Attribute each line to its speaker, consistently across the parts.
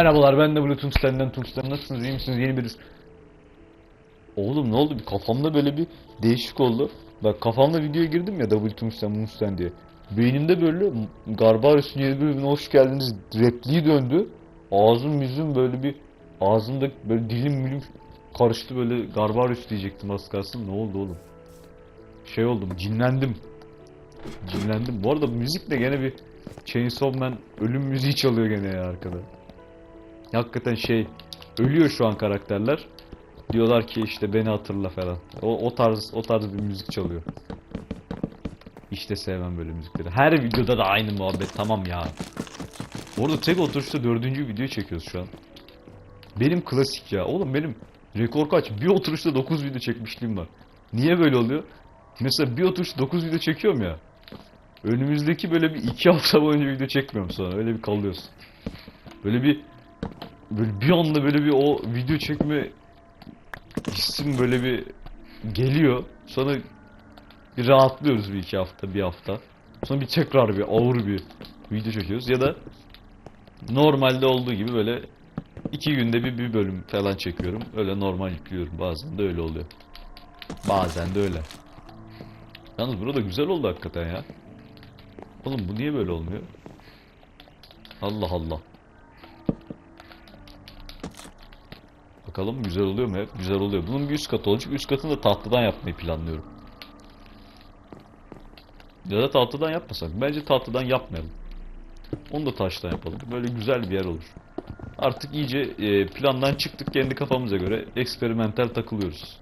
Speaker 1: Merhabalar ben de Blue Tungsten'den Tungsten nasılsınız? İyi misiniz? Yeni bir Oğlum ne oldu? Bir kafamda böyle bir değişik oldu. Bak kafamda videoya girdim ya Double Tungsten Tungsten diye. Beynimde böyle Garbarius'un yeni bölümüne hoş geldiniz repliği döndü. Ağzım yüzüm böyle bir Ağzımda böyle dilim milim karıştı böyle Garbarius diyecektim az kalsın. Ne oldu oğlum? Şey oldum cinlendim. Cinlendim. Bu arada müzik de gene bir Chainsaw Man ölüm müziği çalıyor gene ya arkada Hakikaten şey ölüyor şu an karakterler. Diyorlar ki işte beni hatırla falan. O, o tarz o tarz bir müzik çalıyor. İşte sevmem böyle müzikleri. Her videoda da aynı muhabbet tamam ya. Bu arada tek oturuşta dördüncü video çekiyoruz şu an. Benim klasik ya. Oğlum benim rekor kaç? Bir oturuşta 9 video çekmişliğim var. Niye böyle oluyor? Mesela bir oturuşta 9 video çekiyorum ya. Önümüzdeki böyle bir 2 hafta boyunca video çekmiyorum sonra. Öyle bir kalıyoruz. Böyle bir böyle bir anda böyle bir o video çekme hissim böyle bir geliyor. Sonra bir rahatlıyoruz bir iki hafta, bir hafta. Sonra bir tekrar bir ağır bir video çekiyoruz. Ya da normalde olduğu gibi böyle iki günde bir, bir bölüm falan çekiyorum. Öyle normal yüklüyorum. Bazen de öyle oluyor. Bazen de öyle. Yalnız burada güzel oldu hakikaten ya. Oğlum bu niye böyle olmuyor? Allah Allah. Bakalım güzel oluyor mu hep? Güzel oluyor. Bunun bir üst katı olacak. Üst katını da tahtadan yapmayı planlıyorum. Ya da tahtadan yapmasak. Bence tahtadan yapmayalım. Onu da taştan yapalım. Böyle güzel bir yer olur. Artık iyice e, plandan çıktık kendi kafamıza göre. Eksperimental takılıyoruz.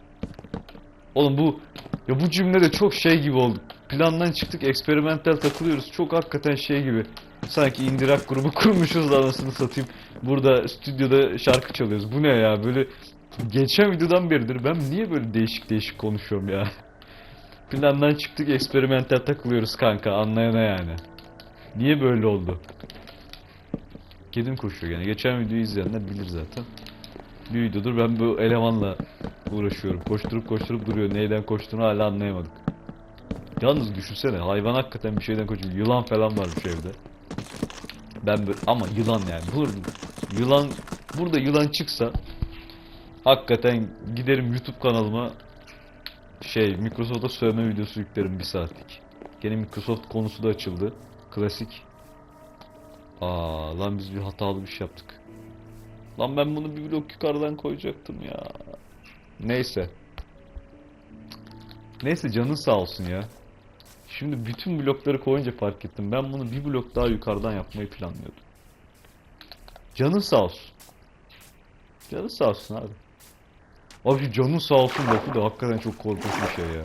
Speaker 1: Oğlum bu ya bu cümle de çok şey gibi oldu. Plandan çıktık eksperimental takılıyoruz. Çok hakikaten şey gibi. Sanki indirak grubu kurmuşuz da anasını satayım. Burada stüdyoda şarkı çalıyoruz. Bu ne ya böyle geçen videodan beridir ben niye böyle değişik değişik konuşuyorum ya. Plandan çıktık eksperimental takılıyoruz kanka anlayana yani. Niye böyle oldu? Kedim koşuyor gene. Geçen videoyu izleyenler bilir zaten. Bir videodur ben bu elemanla uğraşıyorum. Koşturup koşturup duruyor. Neyden koştuğunu hala anlayamadık. Yalnız düşünsene hayvan hakikaten bir şeyden koşuyor. Yılan falan varmış evde. Ben böyle ama yılan yani. Burada yılan burada yılan çıksa hakikaten giderim YouTube kanalıma şey Microsoft'a sövme videosu yüklerim bir saatlik. Gene Microsoft konusu da açıldı. Klasik. Aa lan biz bir hatalı bir şey yaptık. Lan ben bunu bir blok yukarıdan koyacaktım ya. Neyse. Neyse canın sağ olsun ya. Şimdi bütün blokları koyunca fark ettim. Ben bunu bir blok daha yukarıdan yapmayı planlıyordum. Canın sağ olsun. Canın sağ olsun abi. Abi canın sağ olsun lafı da hakikaten çok korkunç bir şey ya.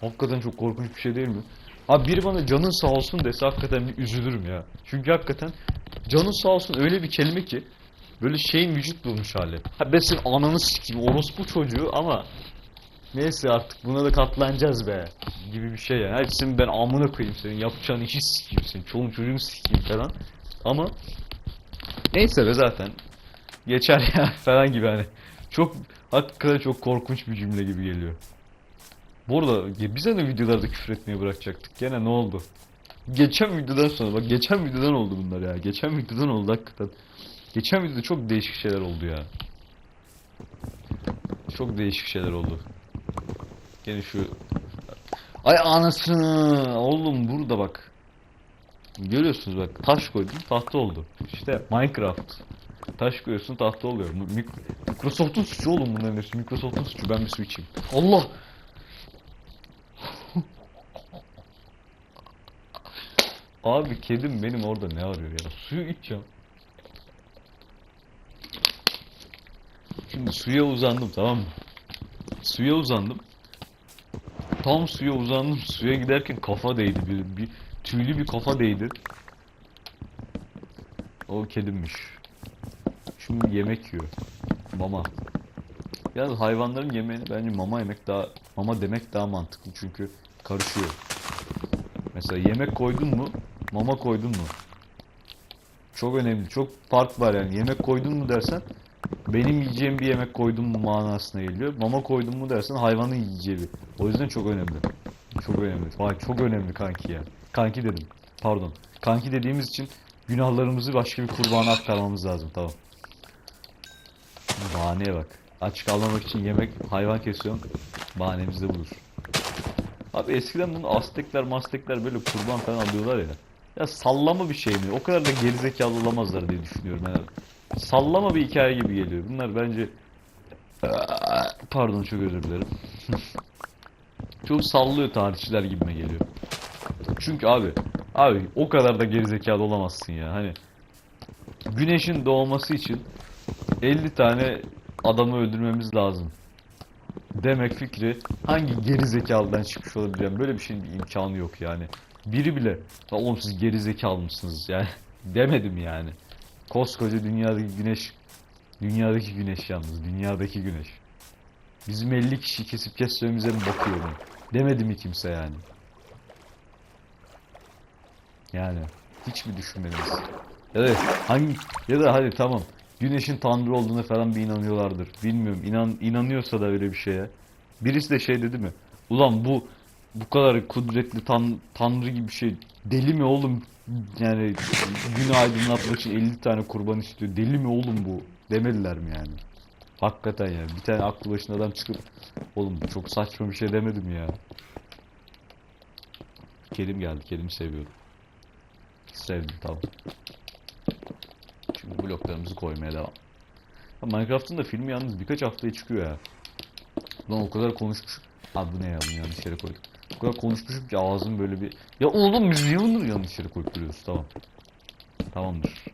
Speaker 1: Hakikaten çok korkunç bir şey değil mi? Abi biri bana canın sağ olsun dese hakikaten bir üzülürüm ya. Çünkü hakikaten canın sağ olsun öyle bir kelime ki böyle şeyin vücut bulmuş hali. Ha ben senin ananı sikeyim orospu çocuğu ama neyse artık buna da katlanacağız be gibi bir şey yani. Senin ben amına koyayım senin yapacağın işi sikeyim senin çoluğun çocuğunu sikeyim falan. Ama neyse be zaten geçer ya falan gibi hani. Çok hakikaten çok korkunç bir cümle gibi geliyor. Bu arada bize de videolarda küfür etmeyi bırakacaktık. Gene ne oldu? Geçen videodan sonra bak geçen videodan oldu bunlar ya. Geçen videodan oldu hakikaten. Geçen videoda çok değişik şeyler oldu ya. Çok değişik şeyler oldu. Gene şu Ay anasını oğlum burada bak. Görüyorsunuz bak taş koydum tahta oldu. İşte Minecraft. Taş koyuyorsun tahta oluyor. Microsoft'un suçu oğlum bunların hepsi. Microsoft'un suçu. Ben bir su içeyim. Allah! Abi kedim benim orada ne arıyor ya? Suyu içeceğim. Şimdi suya uzandım tamam mı? Suya uzandım. Tam suya uzandım. Suya giderken kafa değdi. Bir, bir tüylü bir kafa değdi. O kedimmiş. Şimdi yemek yiyor. Mama. Yalnız hayvanların yemeğini bence mama yemek daha mama demek daha mantıklı çünkü karışıyor. Mesela yemek koydun mu, mama koydun mu? Çok önemli. Çok fark var yani. Yemek koydun mu dersen benim yiyeceğim bir yemek koydun mu manasına geliyor. Mama koydun mu dersen hayvanın yiyeceği bir. O yüzden çok önemli. Çok önemli. Vay çok önemli kanki ya. Kanki dedim. Pardon. Kanki dediğimiz için günahlarımızı başka bir kurbana aktarmamız lazım tamam. Bahaneye bak. Aç kalmamak için yemek, hayvan kesiyorsun. Bahanemiz de. Abi eskiden bunu Aztekler, Mastekler böyle kurban falan alıyorlar ya. Ya sallama bir şey mi? O kadar da gerizekalı olamazlar diye düşünüyorum yani. Sallama bir hikaye gibi geliyor. Bunlar bence... Pardon çok özür dilerim. çok sallıyor tarihçiler gibime geliyor. Çünkü abi, abi o kadar da gerizekalı olamazsın ya. Hani güneşin doğması için 50 tane adamı öldürmemiz lazım. Demek fikri hangi geri zekalıdan çıkmış olabilir? Yani böyle bir şeyin bir imkanı yok yani. Biri bile "Ya oğlum siz geri zekalı mısınız yani demedim yani. Koskoca dünyadaki güneş dünyadaki güneş yalnız dünyadaki güneş. Bizim 50 kişi kesip kesmemize mi bakıyor mu? Demedi mi kimse yani? Yani hiç mi düşünmediniz? Ya da hangi ya da hadi tamam güneşin tanrı olduğuna falan bir inanıyorlardır. Bilmiyorum inan inanıyorsa da öyle bir şeye. Birisi de şey dedi mi? Ulan bu bu kadar kudretli tan tanrı gibi bir şey deli mi oğlum? Yani günü aydınlatmak için 50 tane kurban istiyor. Deli mi oğlum bu? Demediler mi yani? Hakikaten yani. Bir tane aklı başında adam çıkıp oğlum çok saçma bir şey demedim ya. Kerim geldi. Kerim'i seviyorum. Sevdim tamam. Şimdi bloklarımızı koymaya devam. Ya Minecraft'ın da filmi yalnız birkaç haftaya çıkıyor ya. Lan o kadar konuşmuş. Abi ne ya bunu yanlış yere koyduk. Kadar konuşmuşum ki ağzım böyle bir... Ya oğlum biz niye bunları yanlış yere koyup duruyoruz? Tamam. Tamamdır.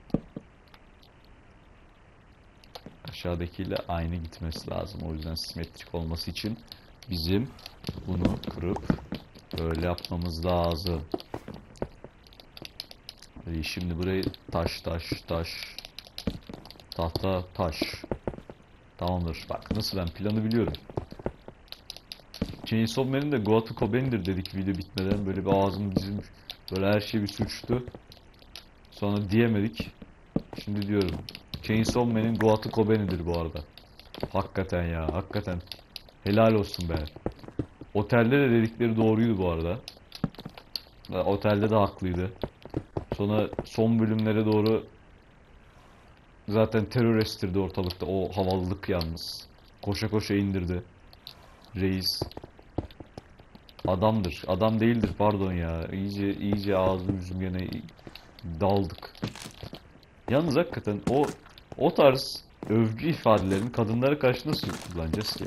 Speaker 1: Aşağıdakiyle aynı gitmesi lazım. O yüzden simetrik olması için bizim bunu kırıp böyle yapmamız lazım. İyi, şimdi burayı taş taş taş tahta taş tamamdır bak nasıl ben planı biliyorum Chainsaw Man'in de Goatu Koben'dir dedik video bitmeden böyle bir ağzım dizim böyle her şey bir suçtu sonra diyemedik şimdi diyorum Chainsaw Man'in Goatu Koben'idir bu arada hakikaten ya hakikaten helal olsun be otelde de dedikleri doğruydu bu arada otelde de haklıydı Sonra son bölümlere doğru zaten terör estirdi ortalıkta. O havalılık yalnız. Koşa koşa indirdi. Reis. Adamdır. Adam değildir pardon ya. İyice iyice ağzım yüzüm gene daldık. Yalnız hakikaten o o tarz övgü ifadelerini kadınlara karşı nasıl kullanacağız ki?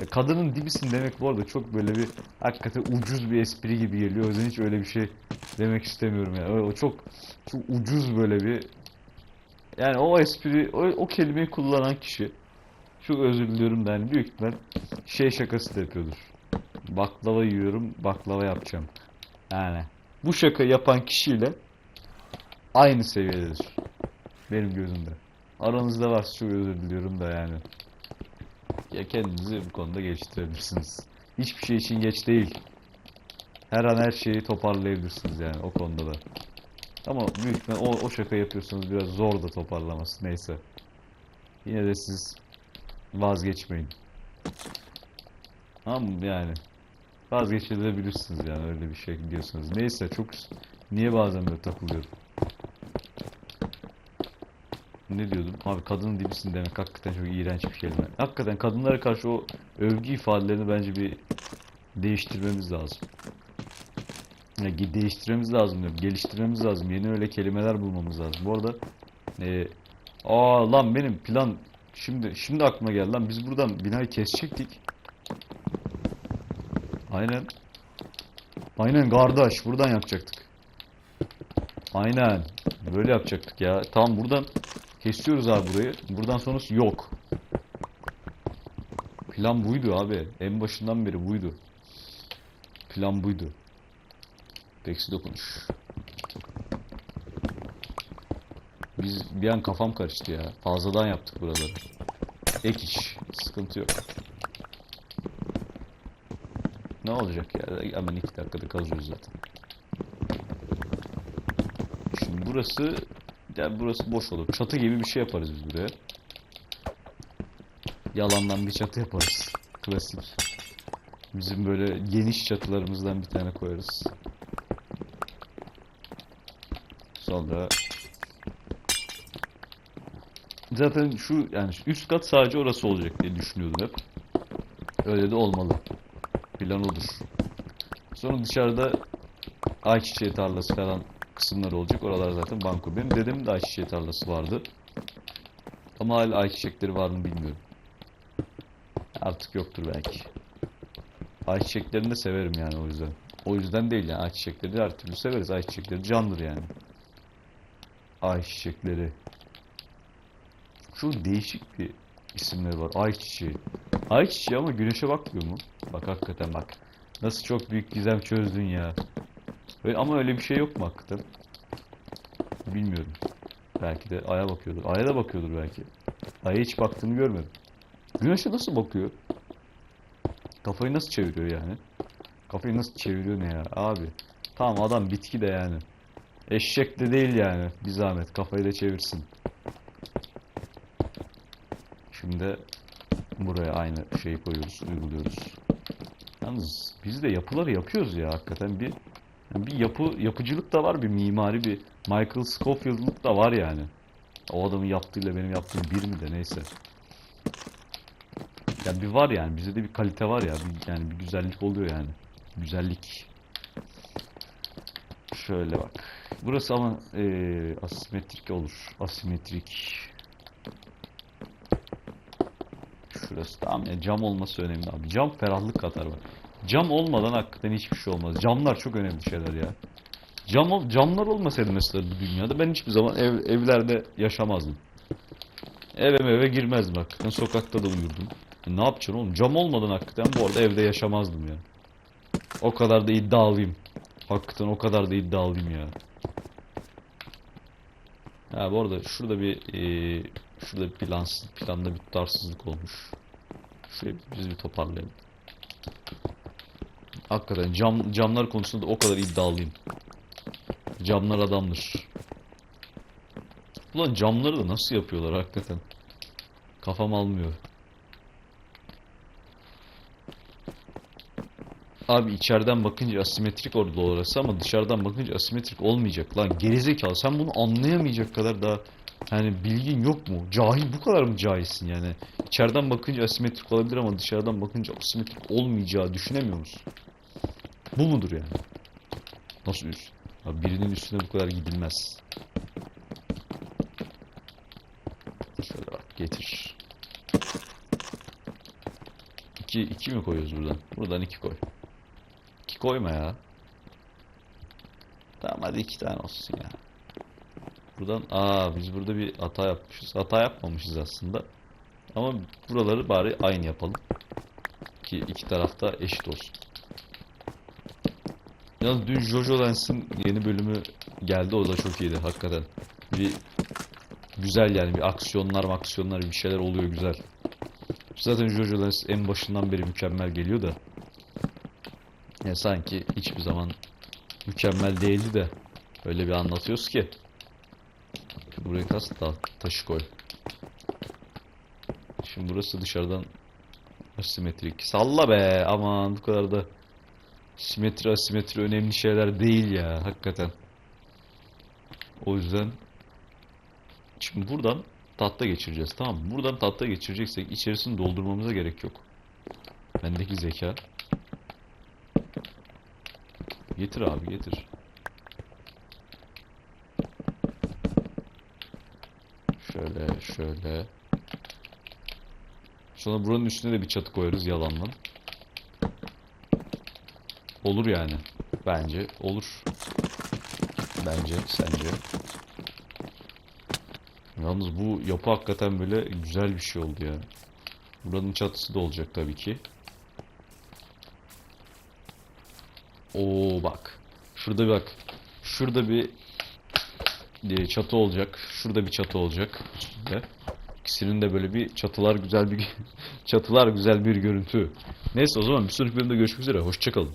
Speaker 1: Ya kadının dibisin demek bu arada çok böyle bir hakikaten ucuz bir espri gibi geliyor. O yüzden hiç öyle bir şey demek istemiyorum yani. O, çok çok ucuz böyle bir yani o espri o, o kelimeyi kullanan kişi çok özür diliyorum da yani büyük ihtimal şey şakası da yapıyordur. Baklava yiyorum, baklava yapacağım. Yani bu şaka yapan kişiyle aynı seviyededir. Benim gözümde. Aranızda varsa çok özür diliyorum da yani. Ya kendinizi bu konuda geliştirebilirsiniz. Hiçbir şey için geç değil. Her an her şeyi toparlayabilirsiniz yani o konuda da. Ama büyük o, o şaka yapıyorsanız biraz zor da toparlaması neyse. Yine de siz vazgeçmeyin. Ama yani vazgeçebilirsiniz yani öyle bir şey diyorsanız. Neyse çok niye bazen böyle takılıyorum. Ne diyordum? Abi kadının dibisin demek hakikaten çok iğrenç bir kelime. Hakikaten kadınlara karşı o övgü ifadelerini bence bir değiştirmemiz lazım. Ya, ge- değiştirmemiz lazım diyorum. Geliştirmemiz lazım. Yeni öyle kelimeler bulmamız lazım. Bu arada e, aa lan benim plan şimdi şimdi aklıma geldi lan biz buradan binayı kesecektik. Aynen. Aynen kardeş buradan yapacaktık. Aynen. Böyle yapacaktık ya. Tamam buradan kesiyoruz abi burayı. Buradan sonrası yok. Plan buydu abi. En başından beri buydu. Plan buydu. Peksi dokunuş. Biz bir an kafam karıştı ya. Fazladan yaptık buraları. Ek iş. Sıkıntı yok. Ne olacak ya? Hemen iki dakikada kazıyoruz zaten. Şimdi burası yani burası boş olur. Çatı gibi bir şey yaparız biz buraya. Yalandan bir çatı yaparız. Klasik. Bizim böyle geniş çatılarımızdan bir tane koyarız. Sonra Zaten şu yani üst kat sadece orası olacak diye düşünüyordum hep. Öyle de olmalı. Plan odur. Sonra dışarıda ayçiçeği tarlası falan kısımlar olacak. Oralar zaten banko. Benim dedemin de ayçiçeği tarlası vardı. Ama hala ayçiçekleri var mı bilmiyorum. Artık yoktur belki. Ayçiçeklerini de severim yani o yüzden. O yüzden değil yani ayçiçekleri her türlü severiz. Ayçiçekleri candır yani. Ayçiçekleri. Şu değişik bir isimleri var. Ayçiçeği. Ayçiçeği ama güneşe bakmıyor mu? Bak hakikaten bak. Nasıl çok büyük gizem çözdün ya. Öyle, ama öyle bir şey yok mu hakikaten? Bilmiyorum. Belki de aya bakıyordur. Aya da bakıyordur belki. Aya hiç baktığını görmedim. Güneşe nasıl bakıyor? Kafayı nasıl çeviriyor yani? Kafayı nasıl çeviriyor ne ya abi? Tamam adam bitki de yani. Eşek de değil yani. Bir zahmet kafayı da çevirsin. Şimdi buraya aynı şeyi koyuyoruz, uyguluyoruz. Yalnız biz de yapıları yapıyoruz ya hakikaten bir yani bir yapı yapıcılık da var, bir mimari bir Michael Scofield'lık da var yani. O adamın yaptığıyla benim yaptığım bir mi de neyse. Ya bir var yani bizde de bir kalite var ya bir, yani bir güzellik oluyor yani. Güzellik. Şöyle bak. Burası ama eee asimetrik olur. Asimetrik. Şurası tamam ya cam olması önemli abi. Cam ferahlık katar bak. Cam olmadan hakikaten hiçbir şey olmaz. Camlar çok önemli şeyler ya. Cam ol- camlar olmasaydı mesela bu dünyada ben hiçbir zaman ev, evlerde yaşamazdım. Eve eve girmezdim hakikaten. Sokakta da uyurdum. E, ne yapacaksın oğlum? Cam olmadan hakikaten bu arada evde yaşamazdım ya. O kadar da iddialıyım. Hakikaten o kadar da iddialıyım ya. Ha bu arada şurada bir eee, şurada bir plansız, planda bir tutarsızlık olmuş. Şurayı biz bir toparlayalım. Hakikaten cam camlar konusunda o kadar iddialıyım. Camlar adamdır. Ulan camları da nasıl yapıyorlar hakikaten? Kafam almıyor. Abi içeriden bakınca asimetrik orada orası ama dışarıdan bakınca asimetrik olmayacak lan gerizekalı sen bunu anlayamayacak kadar daha yani bilgin yok mu? Cahil bu kadar mı cahilsin yani? İçeriden bakınca asimetrik olabilir ama dışarıdan bakınca asimetrik olmayacağı düşünemiyor musun? Bu mudur yani? Nasıl üst? Abi birinin üstüne bu kadar gidilmez. Şöyle bak getir. İki, iki mi koyuyoruz buradan? Buradan iki koy. İki koyma ya. Tamam hadi iki tane olsun ya. Buradan aa biz burada bir hata yapmışız. Hata yapmamışız aslında. Ama buraları bari aynı yapalım. Ki iki tarafta eşit olsun. Yalnız dün Jojo Lance'ın yeni bölümü geldi o da çok iyiydi hakikaten. Bir güzel yani bir aksiyonlar aksiyonlar bir şeyler oluyor güzel. Zaten Jojo Lance en başından beri mükemmel geliyor da. Ya sanki hiçbir zaman mükemmel değildi de öyle bir anlatıyoruz ki. Buraya kas da taşı koy. Şimdi burası dışarıdan asimetrik. Salla be aman bu kadar da simetri asimetri önemli şeyler değil ya hakikaten. O yüzden şimdi buradan tahta geçireceğiz tamam mı? Buradan tahta geçireceksek içerisini doldurmamıza gerek yok. Bendeki zeka. Getir abi getir. Şöyle. Sonra buranın üstüne de bir çatı koyarız yalandan. Olur yani. Bence olur. Bence sence. Yalnız bu yapı hakikaten böyle güzel bir şey oldu ya. Buranın çatısı da olacak tabii ki. Oo bak. Şurada bak. Şurada bir çatı olacak. Şurada bir çatı olacak. Üstünde. İkisinin de böyle bir çatılar güzel bir çatılar güzel bir görüntü. Neyse o zaman bir sonraki bölümde görüşmek üzere. Hoşçakalın.